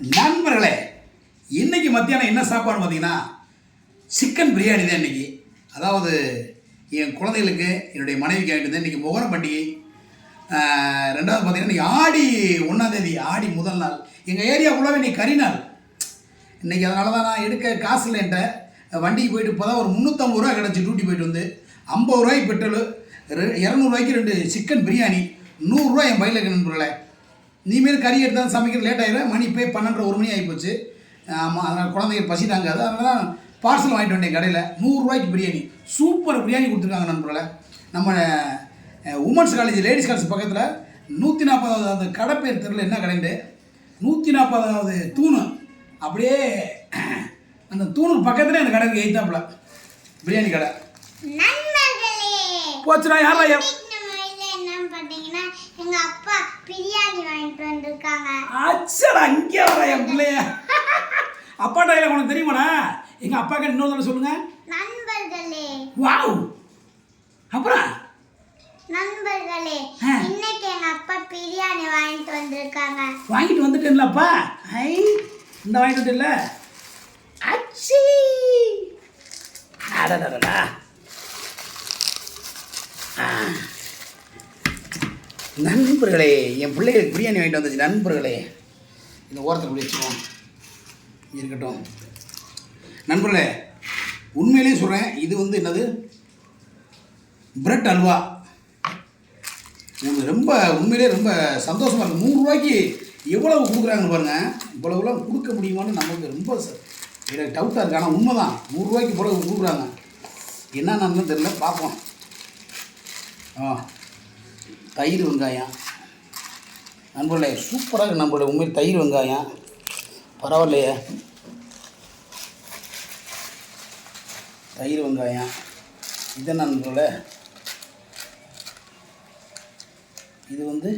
நண்பர்களே இன்னைக்கு மத்தியானம் என்ன சாப்பாடு பார்த்தீங்கன்னா சிக்கன் பிரியாணி தான் இன்னைக்கு. அதாவது என் குழந்தைகளுக்கு என்னுடைய மனைவிக்கு ஆகிட்டு இன்றைக்கி முகரம் பண்டிகை. ரெண்டாவது பார்த்தீங்கன்னா இன்றைக்கி ஆடி ஒன்றாந்தேதி ஆடி முதல் நாள். எங்கள் ஏரியா ஃபுல்லாகவே இன்றைக்கி கறி நாள். இன்றைக்கி அதனால தான் நான் எடுக்க காசு இல்லைன்ட்ட வண்டிக்கு போயிட்டு இப்போ தான் ஒரு முந்நூற்றம்பது ரூபா கிடச்சி டியூட்டி போயிட்டு வந்து ஐம்பது ரூபாய்க்கு பெட்ரோலு ரெ இரநூறுவாய்க்கு ரெண்டு சிக்கன் பிரியாணி நூறுரூவா என் பையில் நண்பர்களே. இனிமேல் கறி எடுத்தால் சமைக்கிறது லேட் ஆயிடும் மணி இப்போ பன்னெண்டரை ஒரு மணி ஆகிப்போச்சு. ஆமாம் அதனால் குழந்தைங்க பசி தாங்காது அதனால தான் பார்சல் வாங்கிட்டு வந்தேன் கடையில். நூறுரூவாய்க்கு பிரியாணி. சூப்பர் பிரியாணி கொடுத்துருக்காங்க நண்பர்களே. நம்ம உமன்ஸ் காலேஜ் லேடிஸ் காலேஜ் பக்கத்தில் நூற்றி நாற்பதாவது அந்த கடை பேர் தெருல என்ன கடைண்டு? நூற்றி நாற்பதாவது தூணு. அப்படியே அந்த தூணுக்கு பக்கத்துல அந்த கடைக்கு எய்த்தாப்புல. பிரியாணி கடை. போச்சுடா யாரா யா- இன்னைக்கு நம்ம வீட்ல என்ன பார்த்தீங்கன்னா எங்க அப்பா பிரியாணி வாங்கிட்டு வந்திருக்காங்க. அச்சடா இங்கே வர என் பிள்ளைய. அப்பா டைல உனக்கு தெரியுமாடா? எங்கள் அப்பாக்கு இன்னொரு தடவை சொல்லுங்க. நண்பர்களே. வாவ். அப்புறம்? நண்பர்களே ஆ. இன்னைக்கு எங்க அப்பா பிரியாணி வாங்கிட்டு வந்திருக்காங்க. வாங்கிட்டு வந்துட்டேன்லப்பா ஐ இந்த வாங்கிட்டு வந்துட்டல அச்சி. அடடடடா. ஆ. நண்பர்களே என் பிள்ளைகளுக்கு பிரியாணி வாங்கிட்டு வந்துச்சு நண்பர்களே. இந்த ஓரத்தில் இப்படி வச்சுக்கோம் இருக்கட்டும். நண்பர்களே உண்மையிலேயே சொல்கிறேன் இது வந்து என்னது? பிரெட் அல்வா. எனக்கு ரொம்ப உண்மையிலே ரொம்ப சந்தோஷமாக இருக்குது நூறுரூவாய்க்கு எவ்வளவு கொடுக்குறாங்கன்னு பாருங்கள் இவ்வளவுலாம் கொடுக்க முடியுமான்னு நமக்கு ரொம்ப ச- எனக்கு டவுட்டாக இருக்குது ஆனால் உண்மை தான் நூறுரூவாய்க்கு இவ்வளவு கொடுக்குறாங்க. என்னென்னு தெரியல. பார்ப்போம். ஆ. தயிர் வெங்காயம். நண்பர்களே சூப்பராக இருக்குது நம்மளோட உண்மையில் தயிர் வெங்காயம். பரவாயில்லையே. தயிர் வெங்காயம். இது நண்பர்களே? இது வந்து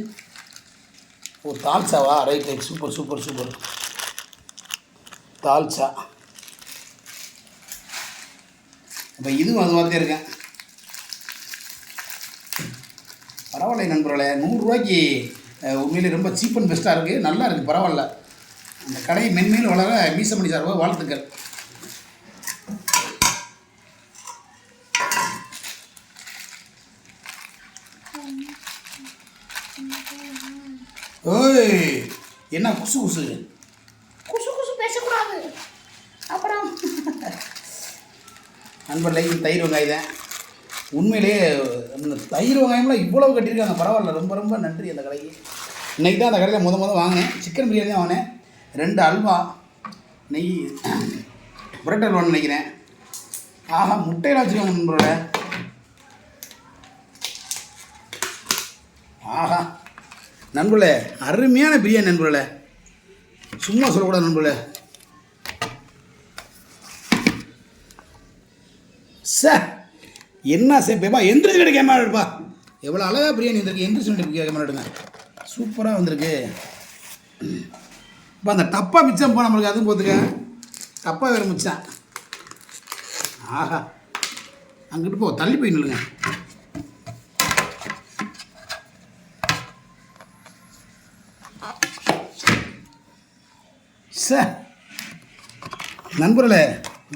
ஓ தால்சாவா? Right right super super super dalcha. அப்போ இதுவும் அது மாதிரி இருக்கேன் பரவாயில்ல நண்பர்களே நூறுரூவாய்க்கு உண்மையிலே ரொம்ப சீப் அண்ட் பெஸ்ட்டாக இருக்குது நல்லா இருக்குது பரவாயில்ல. அந்த கடையை மென்மேலும் வளர மீசமணி சார்பாக வாழ்த்துக்கள். ஓய் என்ன குசு குசு? குசு குசு பேசக்கூடாது. அப்புறம். நண்பர்களே இது தயிர் வெங்காயம் தான். உண்மையிலேயே அந்த தயிர் வெங்காயம்லாம் இவ்வளோ கட்டியிருக்காங்க. பரவாயில்ல. ரொம்ப ரொம்ப நன்றி அந்த கடைக்கு. இன்றைக்கி தான் அந்த கடையில் முத முத வாங்கினேன். சிக்கன் பிரியாணி தான் வாங்கினேன். ரெண்டு அல்வா. நெய் பிரெட் அல்வான்னு நினைக்கிறேன். ஆஹா முட்டையில் வச்சுருக்காங்க நண்பரோட ஆஹா. நண்பர்களே அருமையான பிரியாணி நண்பர்களே. சும்மா சொல்லக்கூடாது நண்பர்களே. சார் என்ன சேப்பேப்பா எந்திரிச்சு கிட்ட கேமரா எடுப்பா. எவ்வளோ அழகாக பிரியாணி வந்திருக்கு. எந்திரிச்சு கிட்ட கேமரா எடுங்க. சூப்பராக வந்திருக்கு. இப்போ அந்த டப்பா மிச்சம் போ நம்மளுக்கு அதுவும் போத்துக்க டப்பா வேறு மிச்சம். ஆஹா. அங்கிட்டு போ தள்ளி போய் நில்லுங்க. சார் நண்பர்களே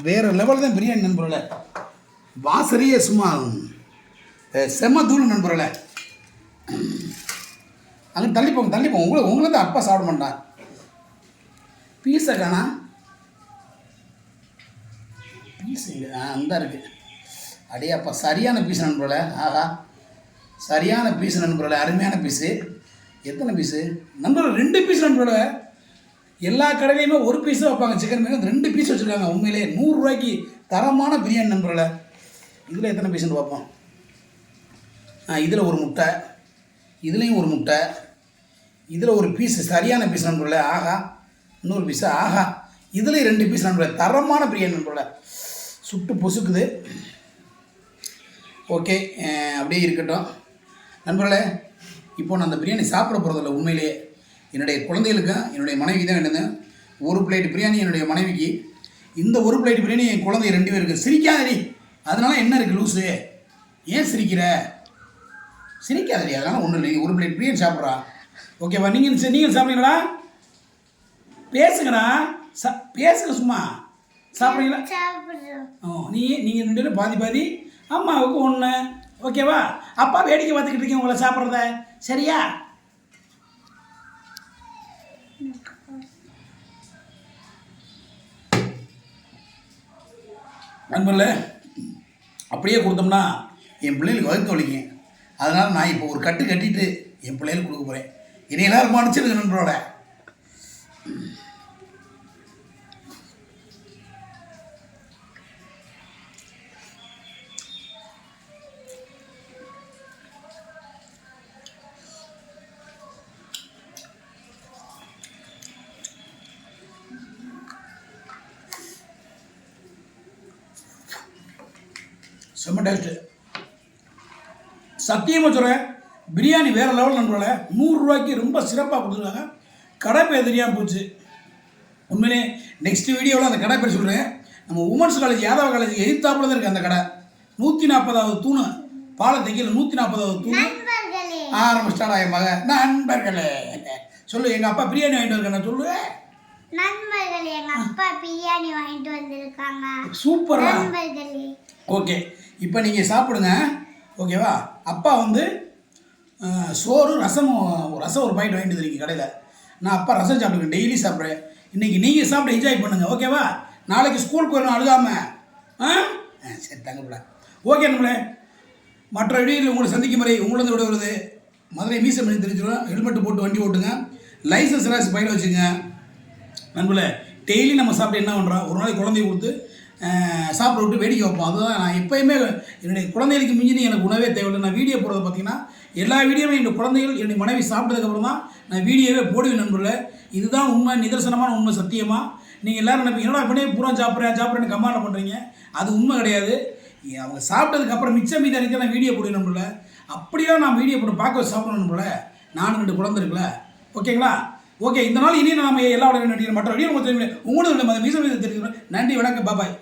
வேறு லெவல் தான் பிரியாணி நண்பர்களே. வாசனையே சும்மா செம்ம தூள் நண்பர்களே. அங்கே தள்ளிப்போம் தள்ளிப்போம் உங்களை உங்களை தான் அப்பா சாப்பிட மாட்டான் பீஸை காணா பீஸ் ஆ அந்த இருக்கு. அடே அப்பா சரியான பீஸ் நண்பர்களே. ஆஹா. சரியான பீஸ் நண்பர்களே அருமையான பீஸு. எத்தனை பீஸு? நண்பர்கள் ரெண்டு பீஸ் நண்பர்களே. எல்லா கடையிலையுமே ஒரு பீஸ் வைப்பாங்க. சிக்கன் மீன் ரெண்டு பீஸ் வச்சுருக்காங்க. உண்மையிலே நூறுரூவாய்க்கு தரமான பிரியாணி நண்பர்களே. இதில் எத்தனை பீஸ்னு பார்ப்போம்? ஆ இதில் ஒரு முட்டை இதுலேயும் ஒரு முட்டை இதில் ஒரு பீஸ் சரியான பீஸ் நண்பர்களே ஆஹா இன்னொரு பீஸு ஆஹா இதுலேயும் ரெண்டு பீஸ் நண்பர்களே தரமான பிரியாணி நண்பர்களே சுட்டு பொசுக்குது. ஓகே அப்படியே இருக்கட்டும். நண்பர்களே இப்போ நான் அந்த பிரியாணி சாப்பிட போகிறதில்ல உண்மையிலேயே என்னுடைய குழந்தைகளுக்கும் என்னுடைய மனைவி தான் என்னது ஒரு பிளேட் பிரியாணி என்னுடைய மனைவிக்கு. இந்த ஒரு பிளேட் பிரியாணி என் குழந்தை ரெண்டு பேருக்கு. சிரிக்காதடி. அதனால என்ன இருக்குது லூஸு ஏன் சிரிக்கிற? சிரிக்காதடி அதனால ஒன்றும் இல்லை. ஒரு பிளேட் பிரியாணி சாப்பிட்றா. ஓகேவா நீங்கள் நீங்கள் சாப்பிட்றீங்களா? பேசுங்கடா. சா பேசுங்க சும்மா. சாப்பிட்றீங்களா? ஓ நீ நீங்கள் ரெண்டு பேரும் பாதி பாதி அம்மாவுக்கு ஒன்று ஓகேவா அப்பா வேடிக்கை பார்த்துக்கிட்டு இருக்கீங்க உங்களை சாப்பிட்றத. சரியா? நண்பர்களே அப்படியே கொடுத்தோம்னா என் பிள்ளைகளுக்கு வகுத்து வலிங்க அதனால் நான் இப்போ ஒரு கட்டு கட்டிட்டு என் பிள்ளைகளுக்கு கொடுக்க போகிறேன் இனி எல்லாரும் மன்னிச்சிருங்க நண்பரோட செம்ம டேஸ்ட்டு சத்தியமாக சொல்கிறேன் பிரியாணி வேறு லெவல் நண்பர்களே. நூறுரூவாய்க்கு ரொம்ப சிறப்பாக கொடுத்துருக்காங்க. கடை பேர் தெரியாமல் போச்சு. உண்மையிலே நெக்ஸ்ட் வீடியோவில் அந்த கடை பேர் சொல்கிறேன் நம்ம உமன்ஸ் காலேஜ் யாதவ காலேஜ் எதிர்த்தாப்புல தான் இருக்குது அந்த கடை. நூற்றி நாற்பதாவது தூணு பாலத்தைக்கில் நூற்றி நாற்பதாவது தூணு நண்பர்களே. ஆரம்பிச்சிட்டாடா என் மக நண்பர்களே. சொல்லு எங்கள் அப்பா பிரியாணி வாங்கிட்டு இருக்கேன் சொல்லு. நண்பர்களே எங்க அப்பா பிரியாணி வாங்கிட்டு வந்திருக்காங்க. சூப்பரா நண்பர்களே. ஓகே இப்போ நீங்கள் சாப்பிடுங்க. ஓகேவா அப்பா வந்து சோறு ரசம் ரசம் ஒரு பாயிண்ட் வாங்கிட்டு இருக்கீங்க கடையில். நான் அப்பா ரசம் சாப்பிடுவேன் டெய்லி சாப்பிட்றேன். இன்றைக்கி நீங்கள் சாப்பிட்டு என்ஜாய் பண்ணுங்கள் ஓகேவா நாளைக்கு ஸ்கூலுக்கு வரணும் அழுகாமல் ஆ? ஆ, சரி தங்கப்பில ஓகே நம்மளே மற்ற வீடியோவில் உங்களை சந்திக்கும் முறை உங்களது விட வருது மதுரை மீசம் பண்ணி தெரிஞ்சிடும் ஹெல்மெட் போட்டு வண்டி ஓட்டுங்க. லைசன்ஸ் ராசி பையில வச்சுங்க நண்பர்களே டெய்லி நம்ம சாப்பிட்டு என்ன பண்ணுறோம் ஒரு நாளைக்கு குழந்தைய கொடுத்து சாப்பிட விட்டு வேடிக்கை வைப்போம் அதுதான் நான் எப்போயுமே என்னுடைய குழந்தைகளுக்கு மிஞ்சினி எனக்கு உணவே தேவையில்லை. நான் வீடியோ போடுறது பார்த்தீங்கன்னா எல்லா வீடியோவும் என்னுடைய குழந்தைகள் என்னுடைய மனைவி சாப்பிட்டதுக்கப்புறம் தான் நான் வீடியோவே போடுவேன் நண்பர்களே. இதுதான் உண்மை நிதர்சனமான உண்மை சத்தியமாக நீங்கள் எல்லாரும் நினைப்பீங்க என்னடா அப்படியே பூரா சாப்பிட்றேன் சாப்பிட்றேன்னு கமெண்ட் பண்ணுறீங்க அது உண்மை கிடையாது. அவங்க சாப்பிட்டதுக்கப்புறம் மிச்சம் மீதி அன்றைக்கி நான் வீடியோ போடுவேன் நண்பர்களே. அப்படியே நான் வீடியோ போட்டு பார்க்க சாப்பிடணும் நண்பர்களே. நானும் ரெண்டு குழந்தை இருக்குல்ல. ஓகேங்களா? ஓகே இந்த நாள் இனி நாம எல்லா உடனே வேண்டிய மற்ற வீடியோ உங்களுக்கு தெரியும் உங்களோட மீசம் மீது நன்றி வணக்கம் பாபாய்